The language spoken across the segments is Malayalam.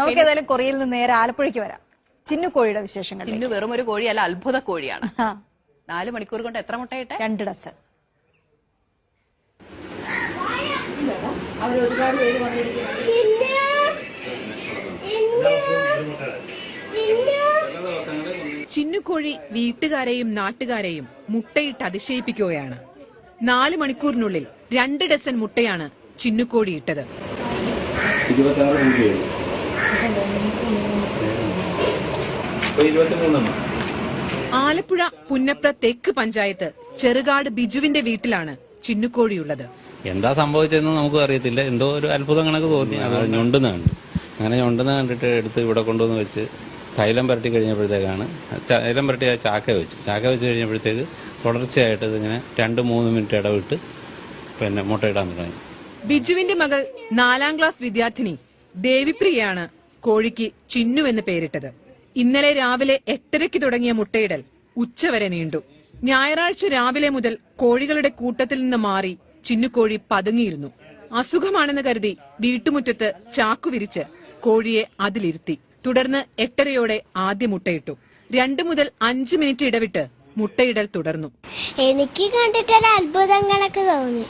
നമുക്ക് ഏതായാലും കൊറിയയിൽ നിന്ന് നേരെ ആലപ്പുഴയ്ക്ക് വരാം. ചിന്നു കോഴിയുടെ വിശേഷങ്ങൾ ചിന്നു വെറും ഒരു കോഴിയല്ല അത്ഭുത കോഴിയാണ്. നാല് മണിക്കൂർ കൊണ്ട് എത്ര മുട്ടയിട്ടെ രണ്ട് ചിന്നു ചിന്നുകോഴി വീട്ടുകാരെയും നാട്ടുകാരെയും മുട്ടയിട്ട് അതിശയിപ്പിക്കുകയാണ്. നാല് മണിക്കൂറിനുള്ളിൽ രണ്ട് ഡസൻ മുട്ടയാണ് ചിന്നുകോഴി ഇട്ടത്. ആലപ്പുഴ പുന്നപ്ര തെക്ക് പഞ്ചായത്ത് ചെറുകാട് ബിജുവിന്റെ വീട്ടിലാണ് ചിന്നുകോഴിയുള്ളത്. എന്താ സംഭവിച്ചതെന്ന് നമുക്ക് അറിയത്തില്ല. എന്തോ ഒരു അത്ഭുതം കണക്ക് തോന്നി. അത് ഞൊണ്ടുന്ന കണ്ടു. അങ്ങനെ ഞൊണ്ടെന്ന് കണ്ടിട്ട് എടുത്ത് ഇവിടെ കൊണ്ടുവന്ന് വെച്ച് തൈലം പുരട്ടി കഴിഞ്ഞപ്പോഴത്തേക്കാണ് തൈലം പുരട്ടി ചാക്ക വെച്ച്. ചാക്ക വെച്ച് കഴിഞ്ഞപ്പോഴത്തേക്ക് തുടർച്ചയായിട്ട് ഇതിങ്ങനെ രണ്ട് മൂന്ന് മിനിറ്റ് ഇടവിട്ട് പിന്നെ മുട്ടയിടാൻ തുടങ്ങി. ബിജുവിന്റെ മകൾ നാലാം ക്ലാസ് വിദ്യാർത്ഥിനി ദേവിപ്രിയയാണ് കോഴിക്ക് ചിന്നു എന്ന് പേരിട്ടത്. ഇന്നലെ രാവിലെ എട്ടരയ്ക്ക് തുടങ്ങിയ മുട്ടയിടൽ ഉച്ചവരെ നീണ്ടു. ഞായറാഴ്ച രാവിലെ മുതൽ കോഴികളുടെ കൂട്ടത്തിൽ നിന്ന് മാറി ചിന്നുകോഴി പതുങ്ങിയിരുന്നു. അസുഖമാണെന്ന് കരുതി വീട്ടുമുറ്റത്ത് ചാക്കുവിരിച്ച് കോഴിയെ അതിലിരുത്തി. തുടർന്ന് എട്ടരയോടെ ആദ്യ മുട്ടയിട്ടു. രണ്ടു മുതൽ അഞ്ചു മിനിറ്റ് ഇടവിട്ട് മുട്ടയിടൽ തുടർന്നു. എനിക്ക് കണ്ടിട്ടൊരു അത്ഭുതം കണക്ക് തോന്നി.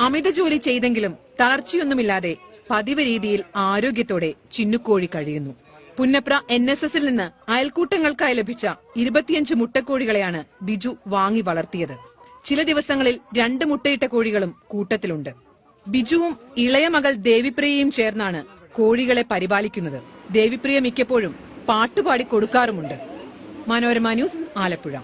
അമിത ജോലി ചെയ്തെങ്കിലും തളർച്ചയൊന്നുമില്ലാതെ പതിവ് രീതിയിൽ ആരോഗ്യത്തോടെ ചിന്നുക്കോഴി കഴിയുന്നു. പുന്നപ്ര എൻ എസ് എസിൽ നിന്ന് അയൽക്കൂട്ടങ്ങൾക്കായി ലഭിച്ച ഇരുപത്തിയഞ്ച് മുട്ടക്കോഴികളെയാണ് ബിജു വാങ്ങി വളർത്തിയത്. ചില ദിവസങ്ങളിൽ രണ്ട് മുട്ടയിട്ട കോഴികളും കൂട്ടത്തിലുണ്ട്. ബിജുവും ഇളയ മകൾ ദേവിപ്രിയയും ചേർന്നാണ് കോഴികളെ പരിപാലിക്കുന്നത്. ദേവിപ്രിയ മിക്കപ്പോഴും പാട്ടുപാടി കൊടുക്കാറുമുണ്ട്. മനോരമ ന്യൂസ് ആലപ്പുഴ.